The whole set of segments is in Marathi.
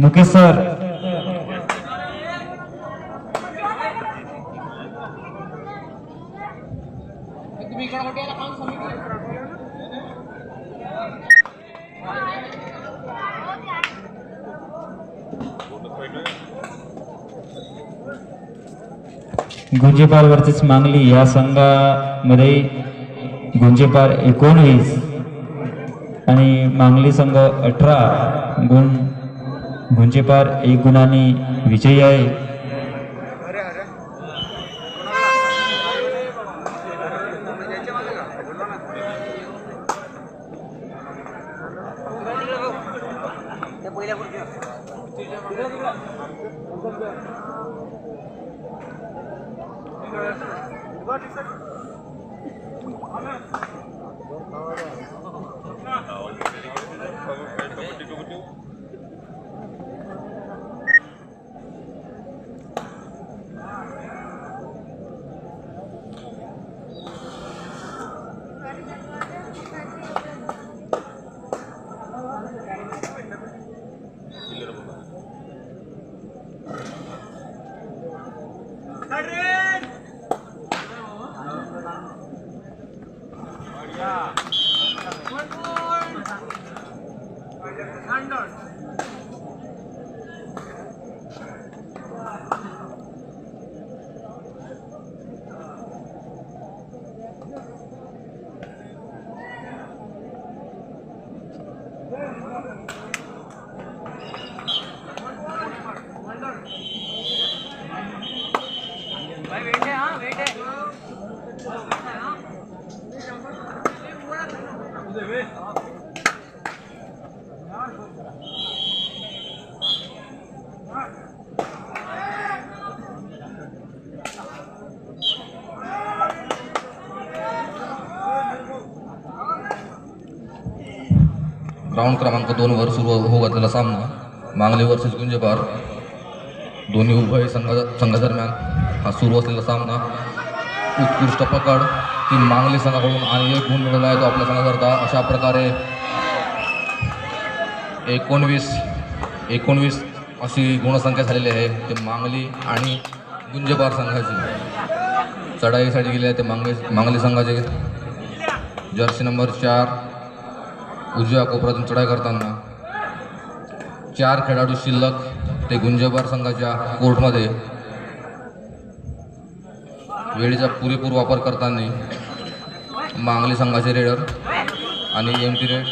मुकेश सर. गुंजेपार वर्सेस मांगली या संघामध्ये गुंजेपार एकोणवीस आणि मांगली संघ अठरा गुण म्हणजे गुंजेपार एक गुणाने विजयी आहे. Arre! ग्राउंड क्रमांक दोन वर सुरू होत असलेला सामना. मांगली वर्सेस गुंजेपार. दोन्ही उभय संघा संघादरम्यान हा सुरू असलेला सामना उत्कृष्ट पकड. ती मांगली संघाकडून आणि एक गुण मिळवला आहे तो आपल्या संघाकरता. अशा प्रकारे एकोणवीस एकोणवीस अशी गुणसंख्या झालेली आहे. ते मांगली आणि गुंजबार संघाची. चढाईसाठी गेले आहे ते मांगली मांगली संघाचे. जर्सी नंबर चार उजव्या कोपऱ्यातून चढाई करताना. चार खेळाडू शिल्लक. ते गुंजेबार संघाच्या कोर्टमध्ये वेळेचा पुरेपूर वापर करताना मांगली संघाचे रेडर आणि M T raid.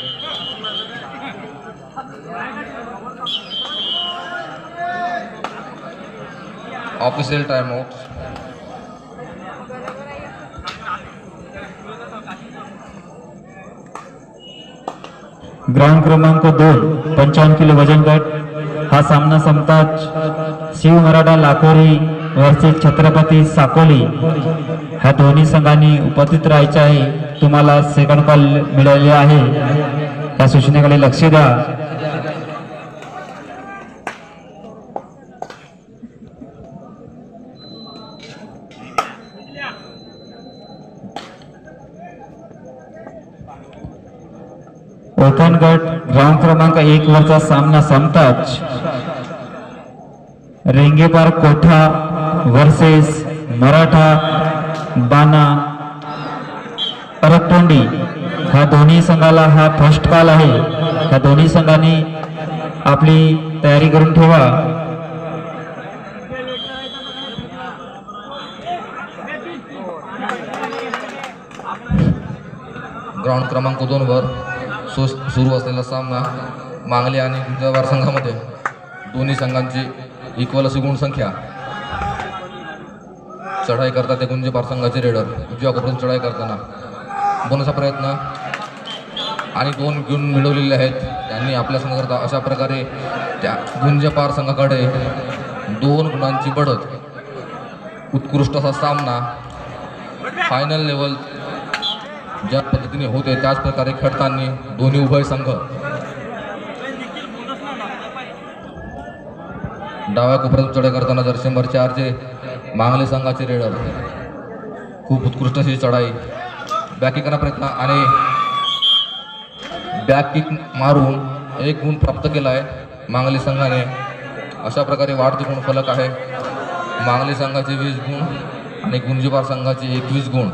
Official timeout ground क्रमांक दोन पंचावन्न किलो वजन गट. हा सामना संपताच शिव मराठा लाखोरी वर्सेस छत्रपती साकोली ह्या दोन्ही संघांनी उपस्थित राहायचे आहे. तुम्हाला सेकंड कॉल मिळाले आहे. त्या सूचनेकडे लक्ष द्या. ओपन गट ग्राउंड क्रमांक एक वरचा सामना संपताच. रेंगेपार कोठा वर्सेस मराठा बाना परतोंडी ह्या दोन्ही संघाला हा फर्स्ट कॉल आहे. ह्या दोन्ही संघांनी आपली तयारी करून ठेवा. ग्राउंड क्रमांक दोन वर सु सुरू असलेला सामना मांगली आणि गुंजाबार संघामध्ये. दोन्ही संघांची इक्वल अशी गुणसंख्या. चढाई करतात ते गुंजेबार संघाचे रेडर उजव्या कोपऱ्यातून चढाई करताना. बोनचा प्रयत्न. आणि दोन गुण मिळवलेले आहेत. त्यांनी आपल्या संघाकरता अशा प्रकारे त्या गुंजपार संघाकडे दोन गुणांची बढत. उत्कृष्ट असा सामना. फायनल लेवल ज्या पद्धतीने होते त्याच प्रकारे खेळताना दोन्ही उभय संघ. डाव्या कोपऱ्यातून चढाई करताना जर शंभर चारचे मांगले संघाचे रेडर. खूप उत्कृष्ट अशी चढाई. बॅकिंग प्रयत्न आणि बॅक किक मारून एक गुण प्राप्त केला आहे मांगली संघाने. अशा प्रकारे वाढते गुण फलक आहे. मांगली संघाचे वीस गुण आणि गुंजीबार संघाचे एकवीस गुण.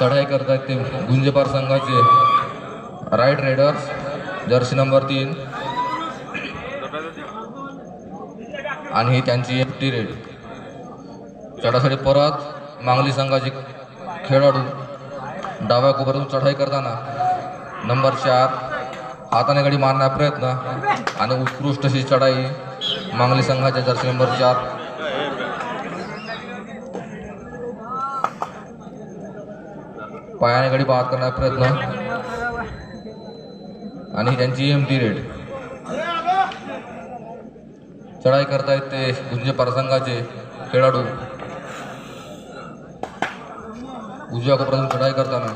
चढाई करतायत ते गुंजेपार संघाचे राईट रेडर्स जर्सी नंबर तीन. आणि ही त्यांची एफ टी रेड. चढासाठी परत मांगली संघाचे खेळाडू डाव्या कोपऱ्यातून चढाई करताना नंबर चार. हाताने गडी मारण्याचा प्रयत्न. आणि उत्कृष्ट अशी चढाई मांगली संघाच्या जर्सी नंबर चार. पायाने गाडी बाद करण्याचा प्रयत्न. आणि त्यांची एम टी रेड चढाई करतायत ते गुंजे प्रसंगाचे खेळाडू. उजव्या कोपऱ्यातून चढाई करताना.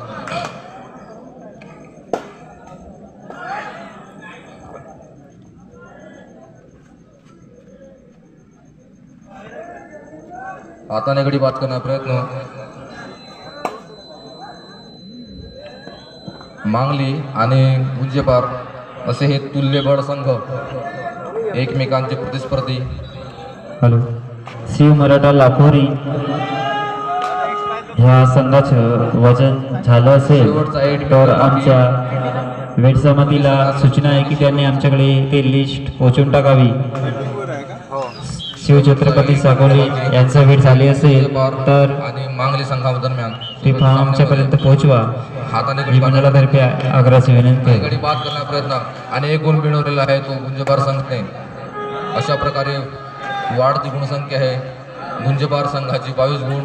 हाताने गडी बाद करण्याचा प्रयत्न. मांगली आणि गुंजेपार असे हे तुल्यबळ संघ एकमेकांचे प्रतिस्पर्धी. हॅलो. शिव मराठा लाखोरी ह्या संघाचं वजन झालं असेल तर आमच्या वेट समितीला सूचना आहे की त्यांनी आमच्याकडे ते लिस्ट पोहोचून टाकावी. शिवछत्रपती साकोली यांचं वेट झाली असेल तर आणि मांगली संघादरम्यान ते फॉर्म आमच्यापर्यंत पोहोचवा. हाताने मंडळातर्फे आग्रहाची विनंती. आहे बाद करण्याचा प्रयत्न आणि एक गुण मिळवलेला आहे तो गुंजबार संघने. अशा प्रकारे वाढती गुणसंख्या आहे. गुंजबार संघाची बावीस गुण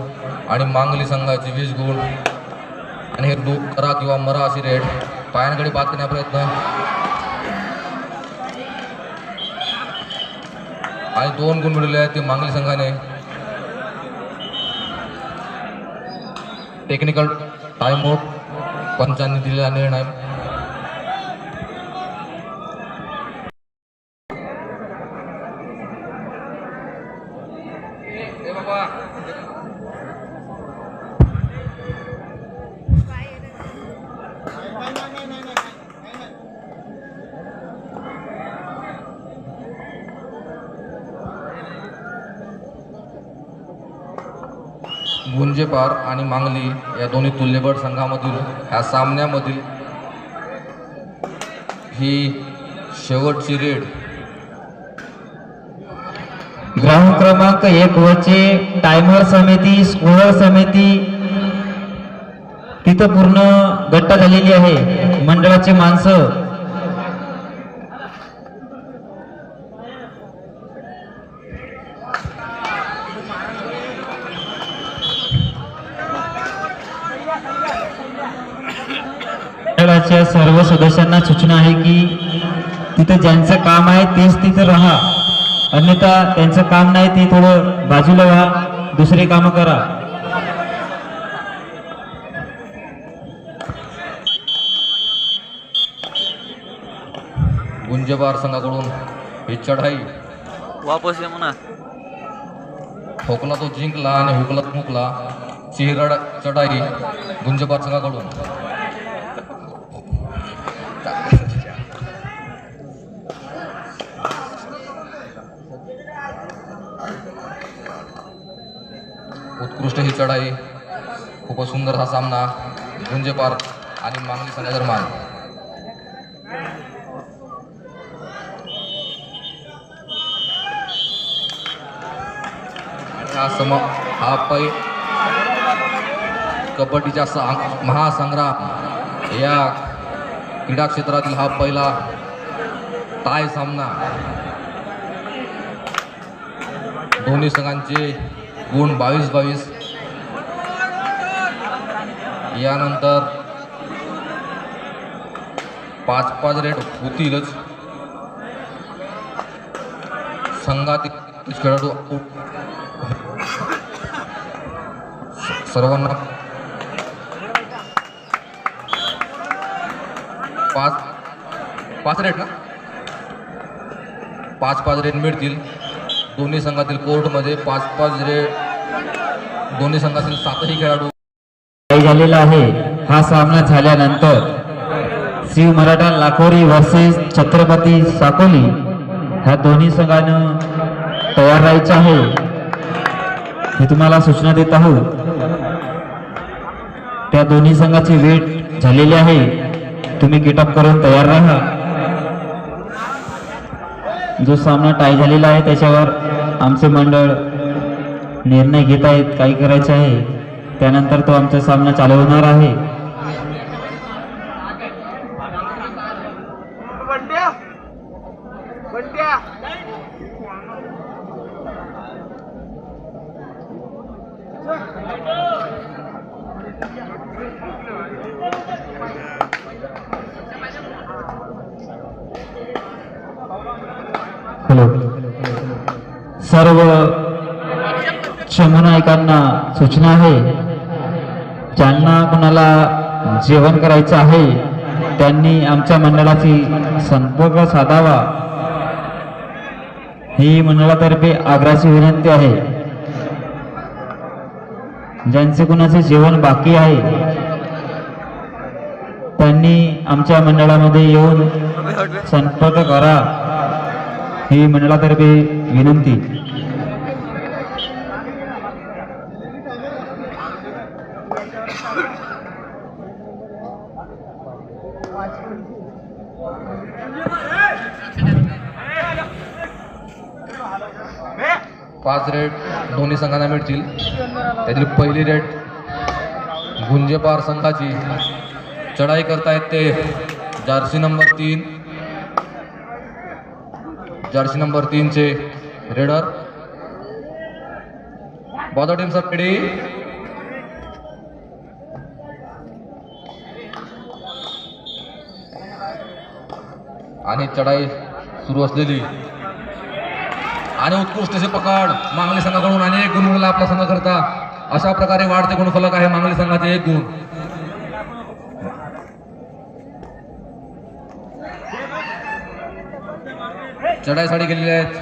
आणि मांगली संघाची वीस गुण. आणि हे दो करा किंवा मरा अशी रेट पायांकडे बाद करण्याचा प्रयत्न. आणि दोन गुण मिळवले आहेत ते मांगली संघाने. टेक्निकल टाईम आउट पंचांनी दिलेला निर्णय. गुंजेपार आणि मांगली या दोन्ही तुल्यबळ संघामधील ह्या सामन्यामधील ही शेवटची रेड. ग्राउंड क्रमांक एक वरचे टायमर समिती स्कोअर समिती तिथं पूर्ण गट्टा झालेली आहे. मंडळाचे माणसं मंडळाच्या सर्व सदस्यांना सूचना आहे की तिथं ज्यांचं काम आहे तेच तिथं राहा. अन्यथा त्यांचं काम नाही ते थोडं बाजूला व्हा. दुसरे कामं करा. गुंजेबार संघाकडून ही चढाई. वापस ये म्हणा. ठोकला तो जिंकला आणि हुकला तो मुकला. चिरड चढाई गुंजेबार संघाकडून. चढाई. खूपच सुंदर हा सामना. गुंजेपार आणि मांगली संघादरम्यान हा सम हा पै कबड्डीचा महासंग्राम या क्रीडा क्षेत्रातील हा पहिला टाय सामना. दोन्ही संघांचे गुण बावीस बावीस. यानंतर पाच पाच रेट होतीलच. संघातील खेळाडू सर्वांना पाच पाच रेट ना? पाच पाच रेट मिळतील. दोन्ही संघातील कोर्टमध्ये पाच पाच रेट. दोन्ही संघातील सातही खेळाडू झालेला आहे. हा सामना झाल्यानंतर शिव मराठा लाखोरी वर्सेस छत्रपती साकोली. ह्या दोन्ही संघानं तयार राहायचं आहे. हे तुम्हाला सूचना देत आहोत. त्या दोन्ही संघाची वेट झालेली आहे. तुम्ही गेटअप करून तयार राहा. जो सामना टाय झालेला आहे त्याच्यावर आमचे मंडळ निर्णय घेत आहेत. काय करायचे आहे. त्यानंतर तो आमचा सामना चालू होणार आहे हॅलो. सर्व नायकांना सूचना आहे. ज्यांना कुणाला जेवण करायचं आहे त्यांनी आमच्या मंडळाची संपर्क साधावा. ही मंडळातर्फे आग्राची विनंती आहे. ज्यांचे कुणाचे जेवण बाकी आहे त्यांनी आमच्या मंडळामध्ये येऊन संपर्क करा. ही मंडळातर्फे विनंती. पाच रेड दोन्ही संघांना मिळतील. त्यातील पहिली रेड गुंजेपार संघाची. चढाई करतायत ते. जर्सी नंबर तीन. जर्सी नंबर तीनचे रेडर. बॉदर टीम सब आणि चढाई सुरू असलेली. आणि उत्कृष्ट असे पकड मांगली संघाकडून अनेक गुण मिळाला आपला संघ करता अशा प्रकारे वाढते गुणफलक आहे मांगली संघाचे एक गुण. चढाईसाठी गेलेले आहेत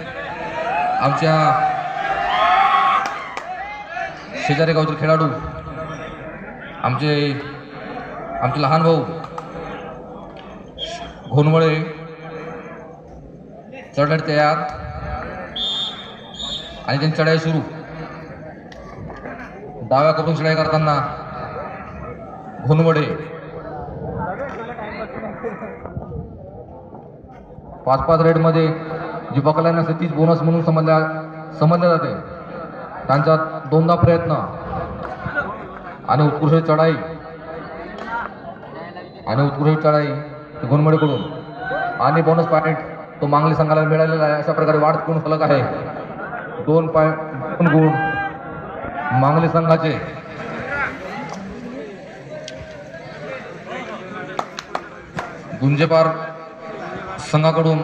आमच्या शेजारी गावचे खेळाडू. आमचे आमचे लहान भाऊ घोनवळे चढ तयार. आणि त्यांची चढाई सुरू. डाव्या करून चढाई करताना घोनवडे. पाच पाच रेडमध्ये जी बकलाईन असते तीच बोनस म्हणून समजल्या समजल्या जाते. त्यांचा दोनदा प्रयत्न. आणि उत्कृष्ट चढाई. आणि उत्कृष्ट चढाई घोनमडेकडून आणि बोनस पॉईंट तो मांगली संघाला मिळालेला आहे. अशा प्रकारे वाढ गुण फलक आहे. दोन पॉईंट दोन गुण. मांगली संघाचे. गुंजेपार संघाकडून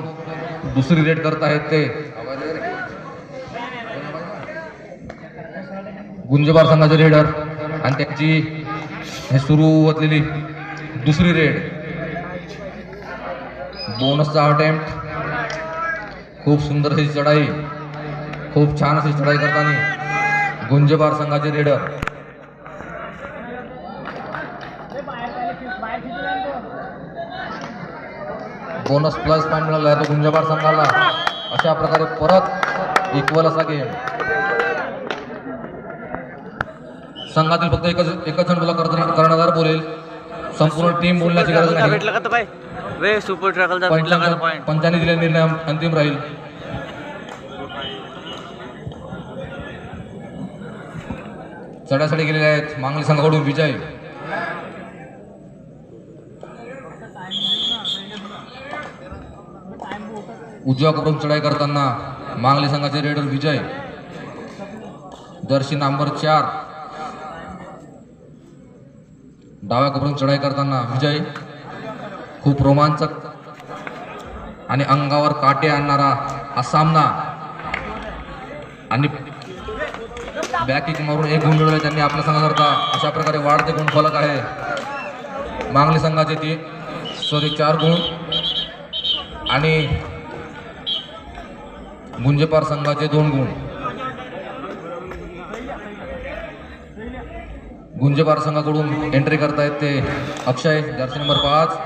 दुसरी रेड करत आहेत ते. गुंजेबार संघाचे रेडर आणि त्यांची हे सुरू असलेली दुसरी रेड बोनसचा अटेम्प्ट खूप सुंदर अशी चढाई खूप छान अशी चढाई करताना गुंजबार संघाचे रेडर बोनस प्लस पॉईंट मिळाला आहे तो गुंजबार संघाला. अशा प्रकारे परत इक्वल असा गेम संघातील फक्त एकच एकच जण बोला कर्णधार बोलेल. संपूर्ण टीम बोलण्याची गरज नाही. वे सुपर ट्रॅकलचा पंचांनी पॉईंट पंचांनी दिलेला निर्णय अंतिम राहील. चढ्यासाठी गेलेले आहेत मांगली संघाकडून विजय. उजव्या करून चढाई करताना मांगली संघाचे रेडर विजय. दर्शी नंबर चार. डाव्या करून चढाई करताना विजय. खूप रोमांचक आणि अंगावर काटे आणणारा हा सामना. आणि बॅक मारून एक गुण मिळवले त्यांनी आपल्या संघाकरता. अशा प्रकारे वाढते गुण फलक आहे. मांगली संघाचे ती. सॉरी चार गुण. आणि गुंजेपार संघाचे दोन गुण. गुंजेपार संघाकडून एंट्री करतायत ते अक्षय जर्सी नंबर पाच.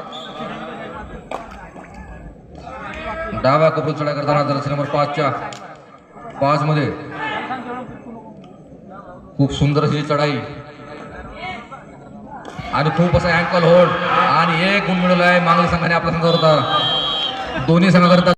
डाव्या कपूर चढाई करताना जर्सी नंबर पाचच्या पाच मध्ये खूप सुंदर अशी चढाई. आणि खूप असा अँकल होल्ड आणि एक गुण मिळवला आहे मागील संघाने आपल्या संघावर होता. दोन्ही संघाकरता